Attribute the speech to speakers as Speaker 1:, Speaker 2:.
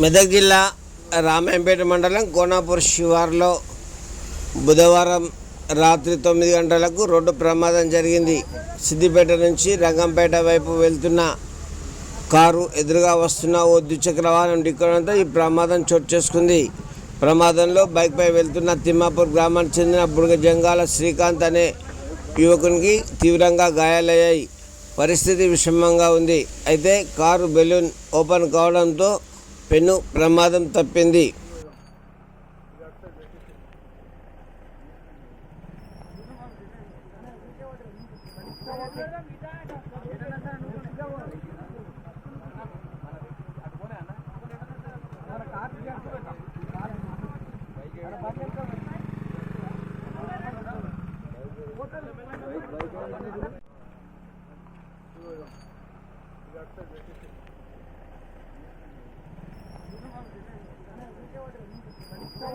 Speaker 1: మెదక్ జిల్లా రామాయంపేట మండలం కోనాపూర్ శివార్లో బుధవారం రాత్రి తొమ్మిది గంటలకు రోడ్డు ప్రమాదం జరిగింది. సిద్దిపేట నుంచి రంగంపేట వైపు వెళ్తున్న కారు ఎదురుగా వస్తున్న ఓ ద్విచక్ర వాహనం ఢీకొనడంతో ఈ ప్రమాదం చోటు చేసుకుంది. ప్రమాదంలో బైక్పై వెళ్తున్న తిమ్మాపూర్ గ్రామానికి చెందిన బుడగ జంగాల శ్రీకాంత్ అనే యువకునికి తీవ్రంగా గాయాలయ్యాయి. పరిస్థితి విషమంగా ఉంది. అయితే కారు బెలూన్ ఓపెన్ కావడంతో పెన్ను ప్రమాదం తప్పింది Thank you.